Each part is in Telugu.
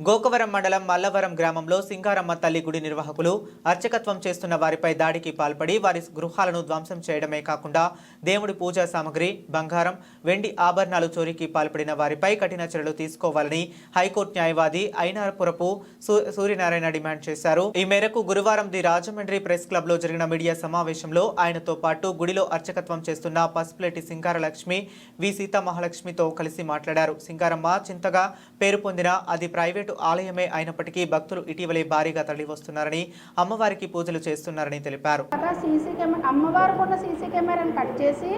గోకవరం మండలం మల్లవరం గ్రామంలో సింగారమ్మ తల్లి గుడి నిర్వాహకులు అర్చకత్వం చేస్తున్న వారిపై దాడికి పాల్పడి వారి గృహాలను ధ్వంసం చేయడమే కాకుండా దేవుడి పూజా సామగ్రి బంగారం వెండి ఆభరణాలు చోరీకి పాల్పడిన వారిపై కఠిన చర్యలు తీసుకోవాలని హైకోర్టు న్యాయవాది ఐనారపురపు సూ- సూర్యనారాయణ డిమాండ్ చేశారు. ఈ మేరకు గురువారం ది రాజమండ్రి ప్రెస్ క్లబ్లో జరిగిన మీడియా సమావేశంలో ఆయనతో పాటు గుడిలో అర్చకత్వం చేస్తున్న పసుపులేటి సింగారలక్ష్మి వి సీతామహాలక్ష్మితో కలిసి మాట్లాడారు. సింగారమ్మ చింతగా పేరు పొందిన అది ప్రైవేటు ఆలయమే అయినప్పటికీ భక్తులు ఇటీవలే భారీగా తరలివస్తున్నారని అమ్మవారికి పూజలు చేస్తున్నారని తెలిపారు. సీసీ కెమెరా అమ్మవారికి ఉన్న సీసీ కెమెరాని కట్ చేసి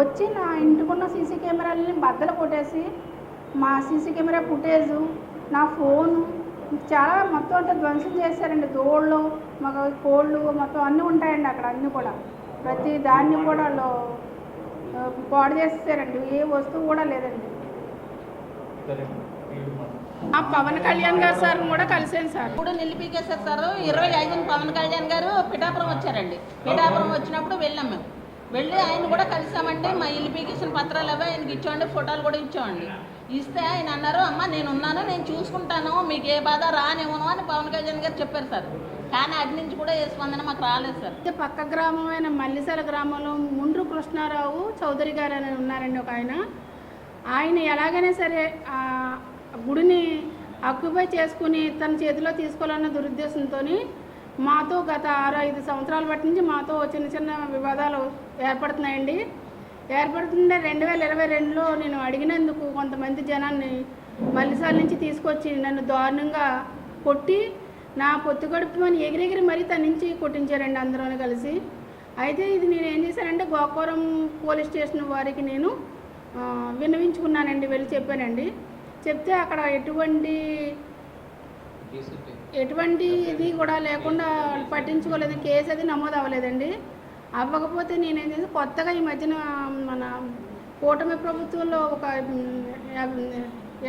వచ్చి నా ఇంటికున్న సీసీ కెమెరాలని బద్దలు కొట్టేసి మా సీసీ కెమెరా ఫుటేజు నా ఫోను చాలా మొత్తం అంతా ధ్వంసం చేశారండి. దోళ్ళు మాకు కోళ్ళు మొత్తం అన్నీ ఉంటాయండి అక్కడ అన్నీ కూడా. ప్రతి దాన్ని కూడా వాళ్ళు పాడు చేసేసారండి. ఏ వస్తువు కూడా లేదండి. ఆ పవన్ కళ్యాణ్ గారు సార్ కూడా కలిసాను సార్. ఇప్పుడు నిలిపికేశారు సార్. ఇరవై ఐదున పవన్ కళ్యాణ్ గారు పిఠాపురం వచ్చారండి. పిఠాపురం వచ్చినప్పుడు వెళ్ళాం మేము. వెళ్ళి ఆయన కూడా కలిసామంటే మా ఇలిపికేషన్ పత్రాలు అవి ఆయనకి ఇచ్చామండి ఫోటోలు కూడా ఇచ్చామండి ఇస్తే ఆయన అన్నారు అమ్మ నేను ఉన్నాను నేను చూసుకుంటాను మీకు ఏ బాధ రానివ్వను అని పవన్ కళ్యాణ్ గారు చెప్పారు సార్. కానీ అటు నుంచి కూడా ఏ స్పందన మాకు రాలేదు సార్. అయితే పక్క గ్రామమైన మల్లిసల గ్రామంలో ముండ్రు కృష్ణారావు చౌదరి గారు అని ఉన్నారండి ఒక ఆయన. ఆయన ఎలాగైనా సరే ఆ గుడిని ఆక్యుపై చేసుకుని తన చేతిలో తీసుకోవాలన్న దురుద్దేశంతో మాతో గత ఆరు ఐదు సంవత్సరాల బట్టి నుంచి మాతో చిన్న చిన్న వివాదాలు ఏర్పడుతున్నాయండి. ఏర్పడుతుంటే రెండు వేల ఇరవై రెండులో నేను అడిగినందుకు కొంతమంది జనాన్ని మల్లిసాల నుంచి తీసుకొచ్చి నన్ను దారుణంగా కొట్టి నా పొత్తు గడుపుమని ఎగిరెగిరి మరీ తన నుంచి కొట్టించారండి అందరూ కలిసి. అయితే ఇది నేను ఏం చేశానంటే గోకవరం పోలీస్ స్టేషన్ వారికి నేను విన్నవించుకున్నానండి వెళ్ళి చెప్పానండి. చెప్తే అక్కడ ఎటువంటి ఎటువంటి ఇది కూడా లేకుండా పట్టించుకోలేదు. కేసు అది నమోదు అవ్వలేదండి. అవ్వకపోతే నేనేం చేసి కొత్తగా ఈ మధ్యన మన కూటమి ప్రభుత్వంలో ఒక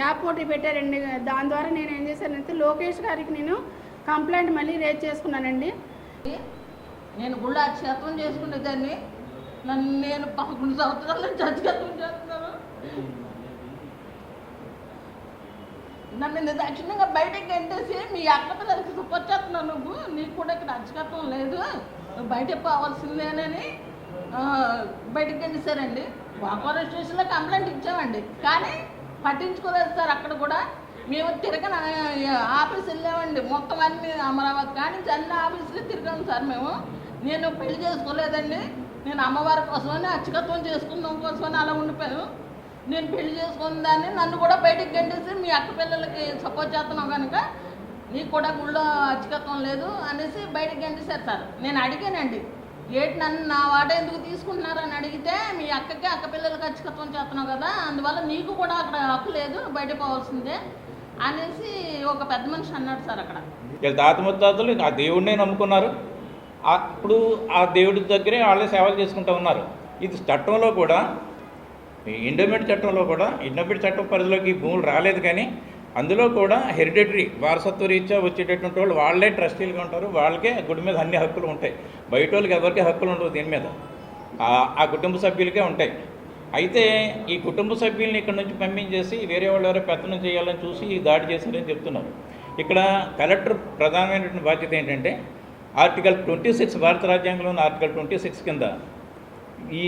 యాప్ ఒకటి పెట్టారండి. దాని ద్వారా నేను ఏం చేశానంటే లోకేష్ గారికి నేను కంప్లైంట్ మళ్ళీ రేజ్ చేసుకున్నానండి. నేను గుళ్ళ అక్షేత్రం చేసుకునేదాన్ని. నన్ను నేను పదకొండు సంవత్సరాల నుంచి అక్షేత్రం చేస్తున్నాను. నన్ను నిర్దాక్షిణ్యంగా బయటకు గంటేసి మీ అక్క పిల్లలకి సుపొచ్చేస్తున్నావు నువ్వు. నీకు కూడా ఇక్కడ అక్షకత్వం లేదు. నువ్వు బయటకు పోవాల్సిందేనని బయటకు గంటేశారండి. వాకోరం స్టేషన్లో కంప్లైంట్ ఇచ్చామండి. కానీ పట్టించుకోలేదు సార్ అక్కడ కూడా. మేము తిరగన ఆఫీస్ వెళ్ళామండి. మొత్తం అన్ని అమరావతి కానీ అన్ని ఆఫీసులు తిరిగాం సార్ మేము. నేను పెళ్ళి చేసుకోలేదండి. నేను అమ్మవారి కోసమని అచ్చకత్వం చేసుకుందాం కోసమని అలా ఉండిపోయాను. నేను పెళ్ళి చేసుకున్న దాన్ని నన్ను కూడా బయటికి గంటేసి మీ అక్క పిల్లలకి సపోర్ట్ చేస్తున్నావు కనుక నీకు కూడా గుళ్ళో అచ్చకత్వం లేదు అనేసి బయటకు గంటేశారు సార్. నేను అడిగానండి ఏంటి నన్ను నా వాట ఎందుకు తీసుకుంటున్నారని అడిగితే మీ అక్కకి అక్క పిల్లలకి అచ్చకత్వం చేస్తున్నావు కదా అందువల్ల నీకు కూడా అక్కడ హక్కు లేదు బయట పోవాల్సిందే అనేసి ఒక పెద్ద మనిషి అన్నాడు సార్ అక్కడ. వీళ్ళ తాత ముత్తాతలు ఆ దేవుడినే నమ్ముకున్నారు. అప్పుడు ఆ దేవుడి దగ్గరే వాళ్ళే సేవలు చేసుకుంటూ ఉన్నారు. ఇది చట్టంలో కూడా ఇండోమేట్ చట్టంలో కూడా ఇండోమేట్ చట్టం పరిధిలోకి ఈ భూములు రాలేదు కానీ అందులో కూడా హెరిడిటరీ వారసత్వ రీత్యా వచ్చేటటువంటి వాళ్ళు వాళ్ళే ట్రస్టీలుగా ఉంటారు. వాళ్ళకే గుడి మీద అన్ని హక్కులు ఉంటాయి. బయట వాళ్ళకి ఎవరికి హక్కులు ఉండవు దీని మీద. ఆ- కుటుంబ సభ్యులకే ఉంటాయి. అయితే ఈ కుటుంబ సభ్యుల్ని ఇక్కడ నుంచి పంపించేసి వేరే వాళ్ళు ఎవరో పెత్తనం చేయాలని చూసి దాడి చేశారని చెప్తున్నారు. ఇక్కడ కలెక్టర్ ప్రధానమైనటువంటి బాధ్యత ఏంటంటే ఆర్టికల్ ట్వంటీ సిక్స్ భారత రాజ్యాంగంలోని ఆర్టికల్ ట్వంటీ సిక్స్ కింద ఈ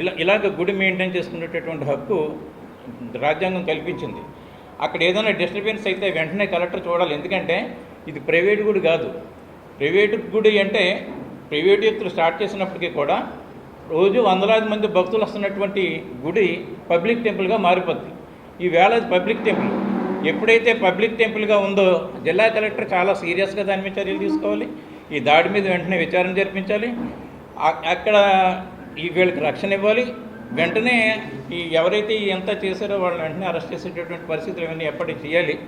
ఇలా ఇలాగ గుడి మెయింటైన్ చేసుకునేటటువంటి హక్కు రాజ్యాంగం కల్పించింది. అక్కడ ఏదైనా డిస్టర్బెన్స్ అయితే వెంటనే కలెక్టర్ చూడాలి. ఎందుకంటే ఇది ప్రైవేట్ గుడి కాదు. ప్రైవేట్ గుడి అంటే ప్రైవేట్ వ్యక్తులు స్టార్ట్ చేసినప్పటికీ కూడా రోజు వందలాది మంది భక్తులు వస్తున్నటువంటి గుడి పబ్లిక్ టెంపుల్గా మారిపోద్ది. ఈ అది పబ్లిక్ టెంపుల్ ఎప్పుడైతే పబ్లిక్ టెంపుల్గా ఉందో జిల్లా కలెక్టర్ చాలా సీరియస్గా దాని మీద చర్యలు తీసుకోవాలి. ఈ దాడి మీద వెంటనే విచారణ జరిపించాలి. అక్కడ ఈ వీళ్ళకి రక్షణ ఇవ్వాలి. వెంటనే ఈ ఎవరైతే ఎంత చేశారో వాళ్ళని వెంటనే అరెస్ట్ చేసేటటువంటి పరిస్థితులు ఇవన్నీ ఎప్పటికీ చేయాలి.